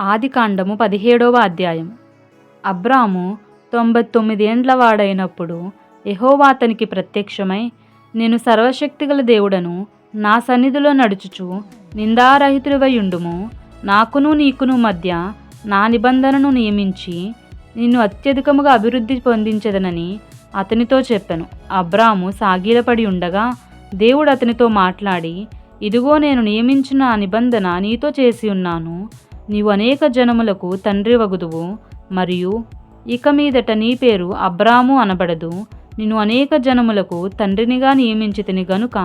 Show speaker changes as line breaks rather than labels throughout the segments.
ఆదికాండము పదిహేడవ అధ్యాయం. అబ్రాము తొంభై తొమ్మిదేండ్ల వాడైనప్పుడు యెహోవా అతనికి ప్రత్యక్షమై నేను సర్వశక్తిగల దేవుడను నా సన్నిధిలో నడుచుచు నిందారహితుడివై ఉండుము నాకును నీకును మధ్య నా నిబంధనను నియమించి నిన్ను అత్యధికముగా అభివృద్ధి పొందించదనని అతనితో చెప్పాను. అబ్రాము సాగిలపడి ఉండగా దేవుడు అతనితో మాట్లాడి ఇదిగో నేను నియమించిన నిబంధన నీతో చేసి ఉన్నాను. నీవు అనేక జనములకు తండ్రి వగుదువు మరియు ఇక మీదట నీ పేరు అబ్రాము అనబడదు. నిన్ను అనేక జనములకు తండ్రినిగా నియమించితిని గనుక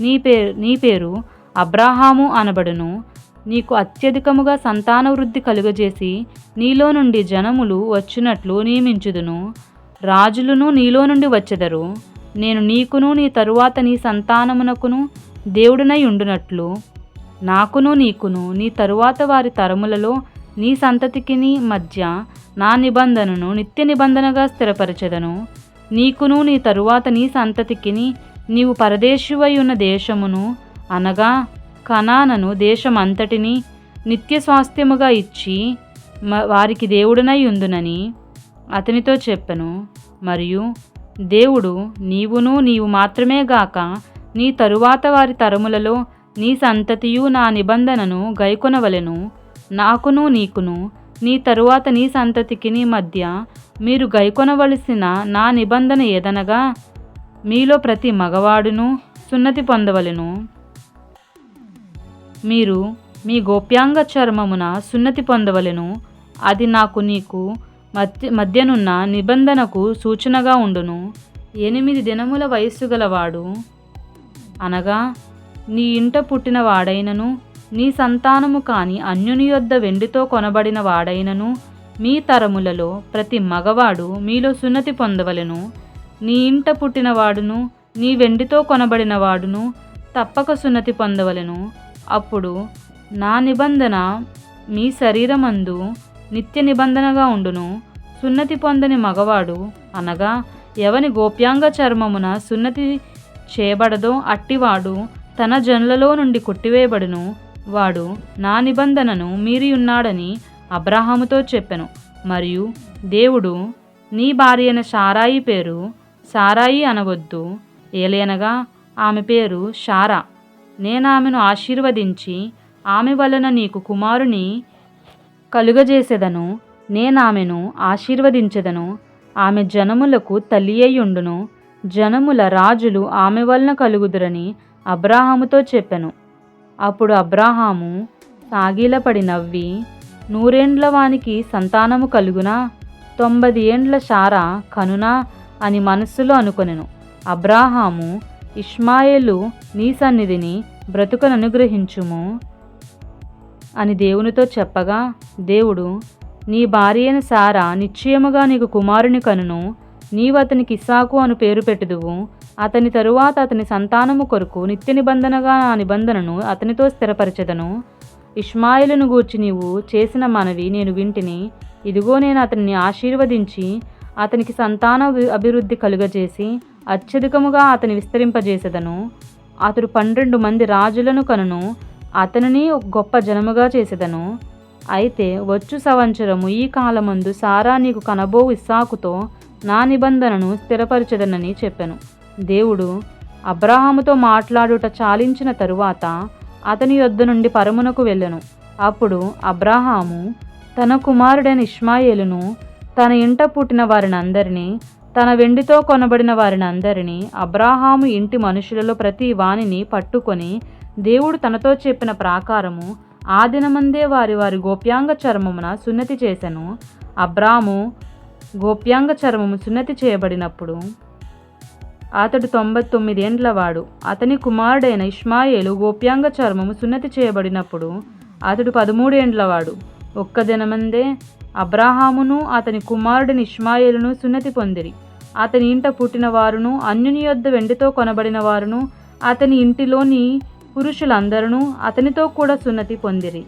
నీ పేరు నీ పేరు అబ్రాహాము అనబడును. నీకు అత్యధికముగా సంతాన వృద్ధి కలుగజేసి నీలో నుండి జనములు వచ్చినట్లు నియమించుదును. రాజులను నీలో నుండి వచ్చెదరు. నేను నీకును నీ తరువాత నీ సంతానమునకును దేవుడినై ఉండునట్లు నాకును నీకును నీ తరువాత వారి తరములలో నీ సంతతికిని మధ్య నా నిబంధనను నిత్య నిబంధనగా స్థిరపరచెదను. నీకును నీ తరువాత నీ సంతతికిని నీవు పరదేశువై ఉన్న దేశమును అనగా కనానను దేశమంతటిని నిత్య స్వాస్థ్యముగా ఇచ్చి వారికి దేవుడనై ఉందునని అతనితో చెప్పెను. మరియు దేవుడు నీవును నీవు మాత్రమే గాక నీ తరువాత వారి తరములలో నీ సంతతియు నా నిబంధనను గైకొనవలెను. నాకును నీకును నీ తరువాత నీ సంతతికి నీ మధ్య మీరు గైకొనవలసిన నా నిబంధన ఏదనగా? మీలో ప్రతి మగవాడును సున్నతి పొందవలెను. మీరు మీ గోప్యాంగ చర్మమున సున్నతి పొందవలెను. అది నాకు నీకు మధ్య మధ్యనున్న నిబంధనకు సూచనగా ఉండును. ఎనిమిది దినముల వయస్సు గలవాడు అనగా నీ ఇంట పుట్టిన వాడైనను నీ సంతానము కాని అన్యుని యొద్ద వెండితో కొనబడిన వాడైనను మీ తరములలో ప్రతి మగవాడు మీలో సున్నతి పొందవలను. నీ ఇంట పుట్టినవాడును నీ వెండితో కొనబడిన వాడును తప్పక సున్నతి పొందవలెను. అప్పుడు నా నిబంధన మీ శరీరమందు నిత్య నిబంధనగా ఉండును. సున్నతి పొందని మగవాడు అనగా ఎవని గోప్యాంగ చర్మమున సున్నతి చేయబడదో అట్టివాడు తన జనులలో నుండి కొట్టివేయబడును. వాడు నా నిబంధనను మీరి ఉన్నాడని అబ్రహాముతో చెప్పెను. మరియు దేవుడు నీ భార్యైన సారాయి పేరు సారాయి అనవద్దు. ఏలేనగా ఆమె పేరు షారా. నేనామెను ఆశీర్వదించి ఆమె వలన నీకు కుమారుని కలుగజేసెదను. నేనామెను ఆశీర్వదించెదను. ఆమె జనములకు తల్లి అయ్యుండును. జనముల రాజులు ఆమె వలన కలుగుదురని అబ్రాహాముతో చెప్పెను. అప్పుడు అబ్రాహాము సాగిలపడి నవ్వి నూరేండ్ల వానికి సంతానము కలుగునా తొంభై ఏండ్ల షారా కనునా అని మనస్సులో అనుకొనెను. అబ్రాహాము ఇష్మాయేలు నీ సన్నిధిని బ్రతుకను అనుగ్రహించుము అని దేవునితో చెప్పగా దేవుడు నీ భార్య అయిన సారా నిశ్చయముగా నీకు కుమారుని కనును నీవు అతనికి ఇస్సాకు అను పేరు పెట్టుదువు. అతని తరువాత అతని సంతానము కొరకు నిత్య నిబంధనగా నా నిబంధనను అతనితో స్థిరపరచదను. ఇష్మాయిలును గూర్చి నీవు చేసిన మనవి నేను వింటిని. ఇదిగో నేను అతన్ని ఆశీర్వదించి అతనికి సంతాన అభివృద్ధి కలుగజేసి అత్యధికముగా అతని విస్తరింపజేసెదను. అతడు పన్నెండు మంది రాజులను కనును అతనిని గొప్ప జనముగా చేసేదను. అయితే వచ్చు సంవత్సరము ఈ కాలమందు సారా నీకు కనబో ఇస్సాకుతో నా నిబంధనను స్థిరపరచదనని చెప్పెను. దేవుడు అబ్రాహాముతో మాట్లాడుట చాలించిన తరువాత అతని యొద్ద నుండి పరమునకు వెళ్ళెను. అప్పుడు అబ్రాహాము తన కుమారుడైన ఇష్మాయేలును తన ఇంట పుట్టిన వారిని అందరినీ తన వెండితో కొనబడిన వారిని అందరినీ అబ్రాహాము ఇంటి మనుషులలో ప్రతి వానిని పట్టుకొని దేవుడు తనతో చెప్పిన ప్రాకారము ఆ దినమందే వారి వారి గోప్యాంగ చర్మమున సున్నతి చేశాను అబ్రాము గోప్యాంగ చర్మము సున్నతి చేయబడినప్పుడు అతడు తొంభై తొమ్మిదేండ్ల వాడు అతని కుమారుడైన ఇష్మాయేలు గోప్యాంగ చర్మము సున్నతి చేయబడినప్పుడు అతడు పదమూడేండ్ల వాడు ఒక్క దినమందే అబ్రాహామును అతని కుమారుడిని ఇష్మాయేలును సున్నతి పొందిరి. అతని ఇంట పుట్టిన వారును అన్యుని యొద్ద వెండితో కొనబడిన వారును అతని ఇంటిలోని పురుషులందరూ అతనితో కూడా సున్నతి పొందిరి.